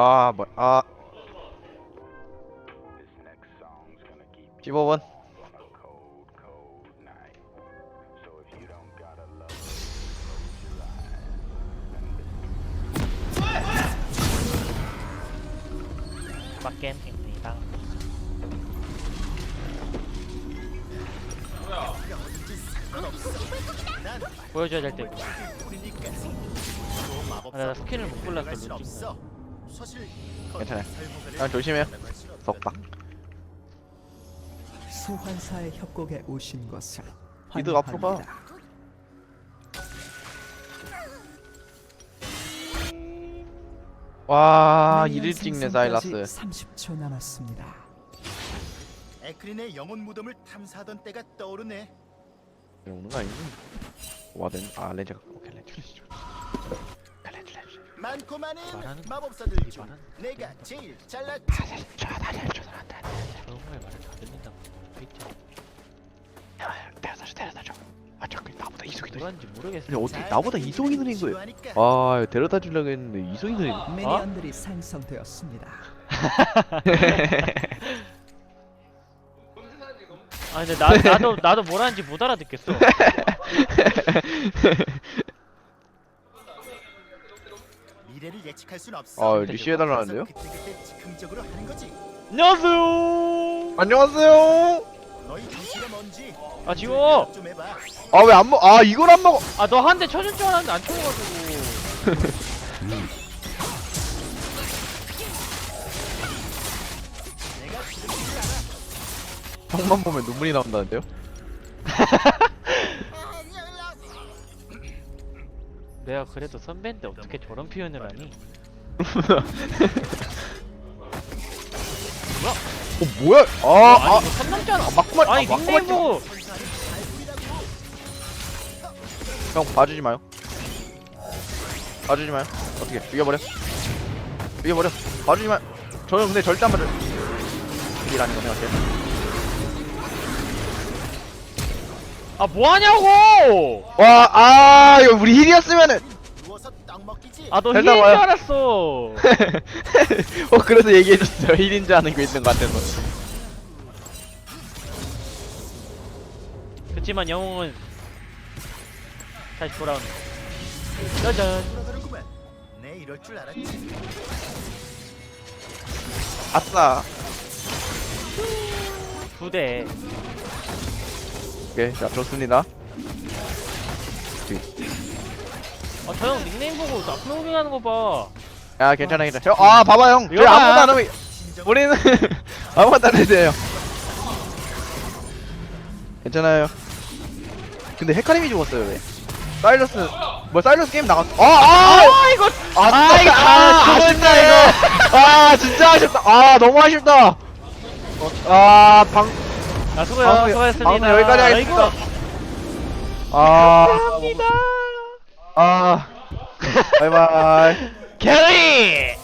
아, 뭐, 아. 15분. 빡겜입니다. 보여줘야 될 때. 아, 나 스킬을 못 골랐어 루틴. 괜찮아요. 아, 조심해요. 속박. 소환사의 협곡에 오신 것을 이득 앞으로 봐. 환영합니다. 와, 이를 찍네, 생성까지 사일라스. 30초 남았습니다. 에크린의 영혼 무덤을 탐사하던 때가 떠오르네. 오는 거 아니지? 와든, 아, 렌즈가, 오케이, 렌즈. 많고 많은 말하는 거 마법사들 이중 말하는 내가 제일 잘났지. 저거에 말을 다 듣는다고. 페이트. 때려다 줘, 때려다 줘. 아, 나보다 이속이. 뭐라는지 모르겠어. 근데 어떻게 나보다 이속이 느린 거예요? 아, 데려다 주려고 했는데 이속이 느리네. 미니언들이 생성되었습니다. 아 근데 나 나도 나도 뭐라는지 못 알아듣겠어. 미래를 예측할 순 없어. 아, 리시 해달라는데요? 그때그때 즉흥적으로 하는 거지. 안녕하세요. 안녕하세요. 너희 정체가 뭔지 아 지워. 좀 해봐. 아, 왜 안 먹, 아, 이걸 안 먹어. 아 너 한 대 쳐줄 줄 알았는데 안 쳐가지고. 내가 지금. 형만 보면 눈물이 나온다는데요? 내가 그래도 선배인데 어떻게 저런 표현을 하니? 어, 뭐야? 아, 아니 아, 선 넘잖아. 아, 맞구만. 아니 아, 맞구만. 닉네임 보고 형 봐주지 마요. 봐주지 마요. 어떻게 죽여버려? 죽여버려. 봐주지 마. 저는 근데 절대 안 봐줘요. 일하는 거 생각해. 아 뭐하냐고! 와, 아, 이거 우리 힐이었으면은. 누워서 떡 먹기지. 아너 일단 힐인 줄 와요. 알았어. 어, 그래서 얘기해줬어요. 힐인 줄 아는 게 있는 것 같아서. 그렇지만 영웅은 다시 돌아오는 거. 짜잔. 내 이럴 줄 알았지. 아싸. 두 대. 오케이, 자, 좋습니다. 아 저 형 닉네임 보고 나쁜 호빙하는 거 봐. 야, 괜찮아, 괜찮아. 형, 아, 봐봐, 형. 저희 이거. 아무것도 안 하면. 우리는 아무것도 안 해도 돼요. 괜찮아요. 근데 헤카림이 죽었어요, 왜? 사일러스, 뭐, 사일러스 게임 나갔어. 아, 아! 아 이거 아, 아, 이거 아, 다 아쉽다. 이거. 아, 진짜 아쉽다. 아, 너무 아쉽다. 아, 방, 아 수고요 방송- 수고했습니다. 방송 여기까지 하겠습니다. 아이고, 아, 감사합니다. 아, 바이바이. 캐리.